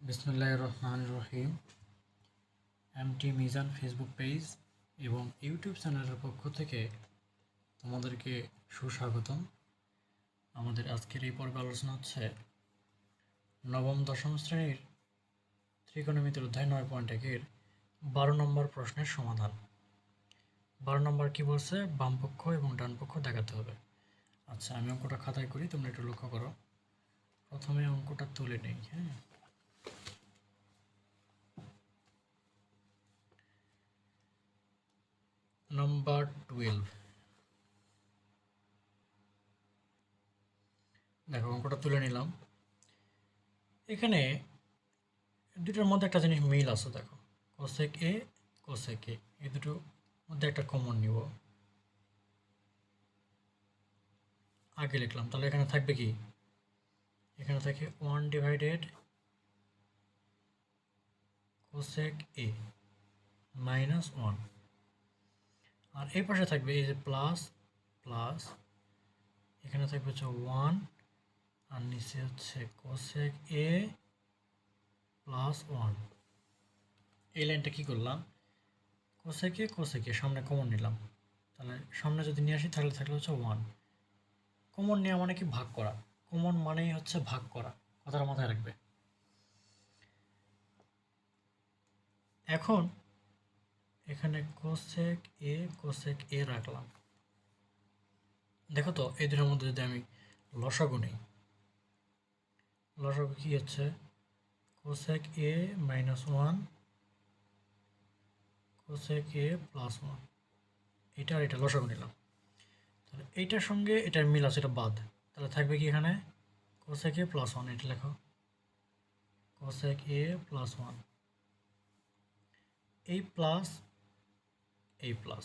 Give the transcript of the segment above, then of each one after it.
বিসমুল্লাহ রহমান রহিম। M T Mizan Facebook page এবং ইউটিউব চ্যানেলের পক্ষ থেকে তোমাদেরকে সুস্বাগতম। আমাদের আজকের এই পর্বে আলোচনা হচ্ছে নবম, দশম শ্রেণির ত্রিকোণমিতির অধ্যায় নয় পয়েন্ট একের বারো নম্বর প্রশ্নের সমাধান। বারো নম্বর কি বলছে? বাম পক্ষ এবং ডান পক্ষ দেখাতে হবে। আচ্ছা আমি অঙ্কটা খাতায় করি, তোমরা একটু লক্ষ্য করো। প্রথমে অঙ্কটা তুলে নেই হ্যাঁ? নাম্বার টুয়েলভ দেখো, অঙ্কটা তুলে নিলাম। এখানে দুটোর মধ্যে একটা জিনিস মিল আছে, দেখো। কোসেক এ কোসেক এ এই দুটোর মধ্যে একটা কমন নিব। আগে লিখলাম, তাহলে এখানে থাকবে কি? এখানে থাকে one divided cosec A minus one আর এই পাশে থাকবে এই যে প্লাস প্লাস এখানে থাকবে হচ্ছে ওয়ান আর নিচে হচ্ছে কোসেক এ প্লাস ওয়ান এই লাইনটা কী করলাম? কোসেকে কোসেকে সামনে কমন নিলাম। তাহলে সামনে যদি নিয়ে আসি, তাহলে থাকলে হচ্ছে ওয়ান কমন নেওয়া মানে কি? ভাগ করা। কমন মানেই হচ্ছে ভাগ করা। কথাটা মাথায় রাখবে। এখন এখানে কোসেক এ কোসেক এ রাখলাম। দেখো তো, এই দুটোর মধ্যে যদি আমি লসাগু নেই, লসাগু কি হচ্ছে? Cosec A minus one cosec A plus one এটা আর এটা লসাগু নিলাম। তাহলে এইটার সঙ্গে এটার মিল আছে, এটা বাদ। তাহলে থাকবে কি এখানে? কোসেক এ প্লাস ওয়ান এটা লেখো। কোসেক এ প্লাস ওয়ান এই প্লাস এই প্লাস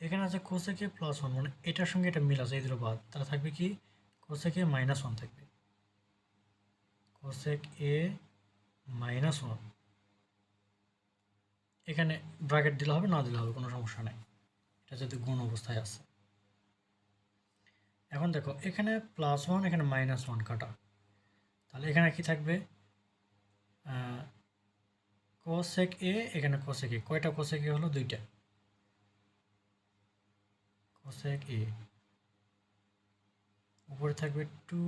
এখানে আছে কোসেকে প্লাস ওয়ান মানে এটার সঙ্গে এটা মিল আছে, এই দুটো বাদ। তাহলে থাকবে কি? কোসেকে মাইনাস ওয়ান থাকবে। কোসেক এ মাইনাস ওয়ান এখানে ব্র্যাকেট দিলে হবে, না দিলে হবে, কোনো সমস্যা নেই। এটা যদি গুণ অবস্থায় আছে। এখন দেখো, এখানে প্লাস ওয়ান এখানে মাইনাস ওয়ান কাটা। তাহলে এখানে কি থাকবে? কোসেক এ এখানে কোসেক এ কয়টা কোসেক এ হলো? দুইটা। কোসেক এ উপরে থাকবে টু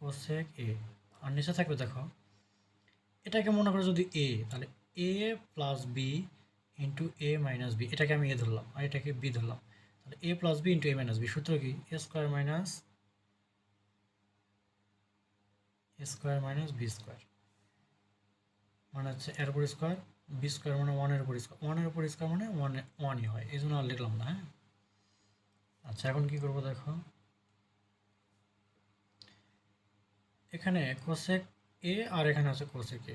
কোসেক এ আর নিচে থাকবে দেখো, এটাকে মনে করো যদি এ তাহলে a plus b into a minus b এটাকে আমি এ ধরলাম, আর এটাকে বি ধরলাম। তাহলে a plus b into a minus b সূত্র কি? A square minus a square minus b square মানে হচ্ছে এর উপর স্কোয়ার বি স্কোয়ার মানে ওয়ানের উপর স্কোয়ার ওয়ানের উপর স্কোয়ার মানে ওয়ানে ওয়ানই হয়, এই জন্য আর লিখলাম না হ্যাঁ? আচ্ছা এখন কি করব দেখো? এখানে কোসেক এ আর এখানে আছে কোসেক এ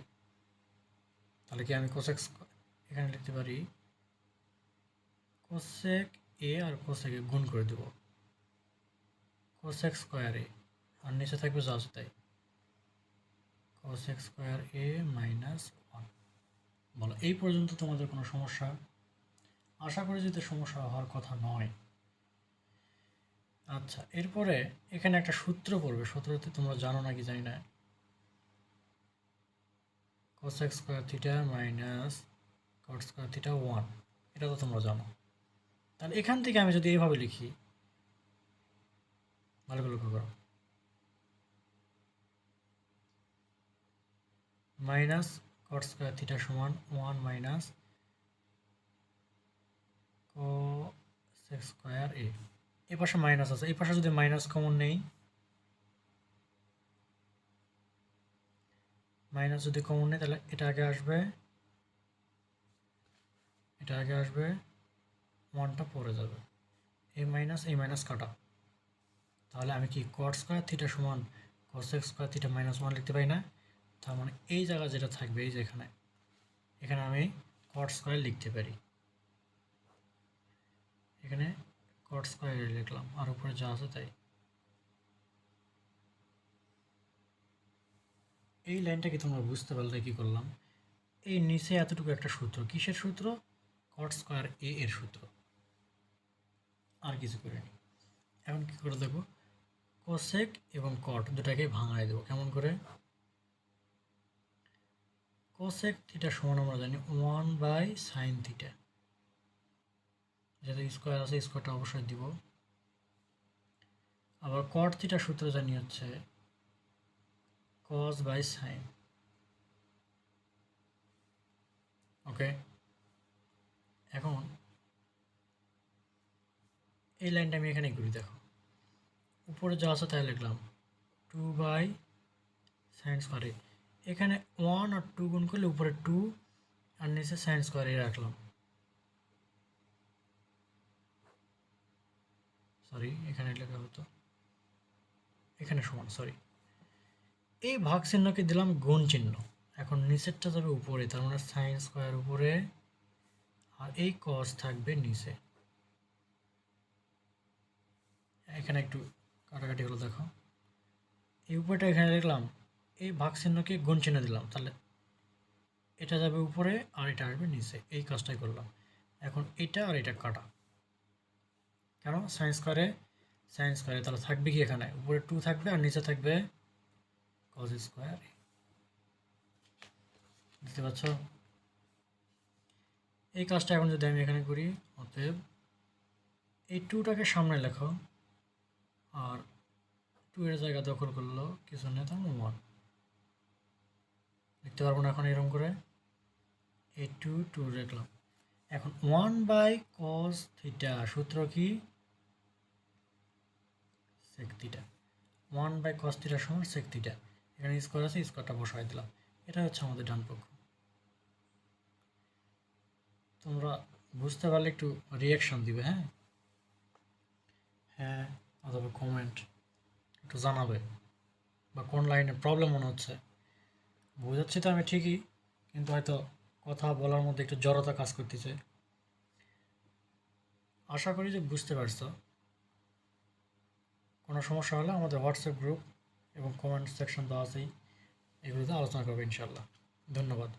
তাহলে কি আমি কোসেক এখানে লিখতে পারি কোসেক এ আর কোসেক এ গুণ করে দেব। কোসেক স্কোয়ার আর নিচে থাকবে যা তাই। Cosec square a minus one বলো, এই পর্যন্ত তোমাদের কোনো সমস্যা? আশা করি যদি সমস্যা হওয়ার কথা নয়। আচ্ছা এরপরে এখানে একটা সূত্র পড়বে। সূত্রতে তোমরা জানো নাকি জানি না? cosec square theta minus cot square theta one এটা তো তোমরা জানো। তাহলে এখান থেকে আমি যদি এইভাবে লিখি, ভালো করে লক্ষ্য করো। মাইনাস কট স্কোয়ার থিটা সমান one minus cosec square a এই পাশে মাইনাস আছে। এই পাশে যদি মাইনাস কমন নেই মাইনাস যদি কমন নেই, তাহলে এটা আগে আসবে, এটা আগে আসবে ওয়ানটা পড়ে যাবে। এই মাইনাস এই মাইনাস কাটা। তাহলে আমি কি কট স্কোয়ার থিটা সমান cosec square theta minus one লিখতে পারি না? তার মানে এই জায়গা যেটা থাকবে, এই যেখানে এখানে আমি কট স্কোয়ার লিখতে পারি। এখানে কট স্কোয়ার লিখলাম, আর উপরে যা আছে তাই। এই লাইনটাকে তোমরা বুঝতে পারলে কি করলাম? এই নিচে এতটুকু একটা সূত্র। কিসের সূত্র? কট স্কোয়ার এ এর সূত্র। আর কিছু করিনি। এখন কি করে দেবো কোসেক এবং কট দুটাকে ভাঙায় দেবো। কেমন করে? কোসেক থিটা সমান আমরা জানি ওয়ান বাই সাইন থিটা যেহেতু স্কোয়ার আছে স্কোয়ারটা অবশ্যই দিব। আবার কট থিটা সূত্র জানি হচ্ছে কস বাই সাইন ওকে এখন এই লাইনটা আমি এখানে করি, দেখো। উপরে যা আছে তাই লিখলাম টু বাই সাইন স্কোয়ারে এখানে ওয়ান আর টু গুণ করলে উপরে টু আর নিচে সাইন স্কোয়ারে রাখলাম। সরি এখানে লেখা হতো। এখানে সমান সরি এই ভাগ চিহ্নকে দিলাম গুণ চিহ্ন। এখন নিচেরটা যাবে উপরে, তার মানে সাইন স্কোয়ার উপরে, আর এই কস থাকবে নিচে। এখানে একটু কাটাকাটি হলো, দেখো। এই উপরটা এখানে লিখলাম এই ভাগ চিহ্নকে গুণ চিহ্ন দিলাম, তাহলে এটা যাবে উপরে আর এটা আসবে নিচে, এই কাজটাই করলাম। এখন এটা আর এটা কাটা। কেন? সায়েন্স করে সায়েন্স করে তাহলে থাকবে কি এখানে? উপরে টু থাকবে আর নিচে থাকবে কজ স্কোয়ার বুঝতে পারছ? এই কাজটা এখন যদি আমি এখানে করি, অতএব এই টুটাকে সামনে লেখো, আর টু এর জায়গা দখল করল, কিছু নেই তার ওয়ান লিখতে পারব না এখন এরকম করে। এই টু টু রাখলাম এখন ওয়ান বাই কস থিটা সূত্র কি? Sec theta one by cos theta সমান সেক থিটা এখানে স্কোয়ার আছে স্কোয়ারটা বসাই দিলাম। এটা হচ্ছে আমাদের ডান পক্ষ। তোমরা বুঝতে পারলে একটু রিয়াকশন দিবে হ্যাঁ? হ্যাঁ অথবা কমেন্ট একটু জানাবে। বা কোন লাইনে প্রবলেম মনে হচ্ছে? বোঝাচ্ছি তো আমি ঠিকই, কিন্তু হয়তো কথা বলার মধ্যে একটু জড়তা কাজ করতেছে। আশা করি যে বুঝতে পারছ। কোনো সমস্যা হলে আমাদের হোয়াটসঅ্যাপ গ্রুপ এবং কমেন্ট সেকশন তো আছেই, এগুলোতে আলোচনা করবে ইনশাল্লাহ ধন্যবাদ।